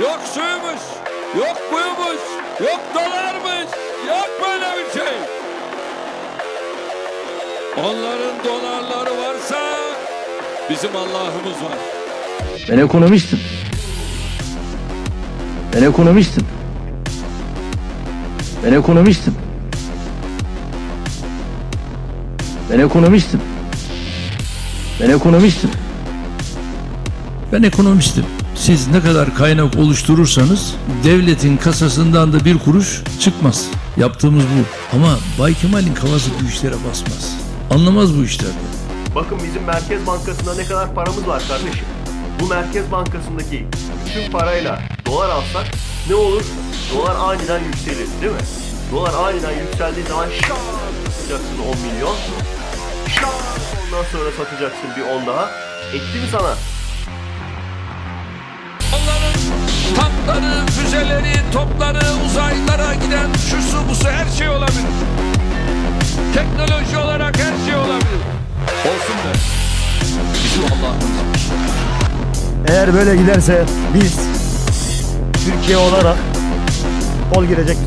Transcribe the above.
yok suymuş, yok buymuş, yok dolarmış, yok böyle bir şey. Onların dolarları varsa bizim Allah'ımız var. Ben ekonomistim. Ben ekonomistim. Ben ekonomistim. Ben ekonomistim. Ben ekonomistim. Ben ekonomistim. Siz ne kadar kaynak oluşturursanız devletin kasasından da bir kuruş çıkmaz. Yaptığımız bu. Ama Bay Kemal'in kafası bu işlere basmaz. Anlamaz bu işlerden. Bakın bizim Merkez Bankası'nda ne kadar paramız var kardeşim. Bu Merkez Bankası'ndaki bütün parayla dolar alsak ne olur? Dolar aniden yükselir değil mi? Dolar aniden yükseldiği zaman şak satacaksın 10 milyon. Şak ondan sonra satacaksın bir 10 daha. Etti mi sana? Tankları, füzeleri, topları, uzaylara giden şusu busu her şey olabilir. Teknoloji olarak her şey olabilir. Olsun be. Bizim Allah'ımız. Eğer böyle giderse biz Türkiye olarak kol girecek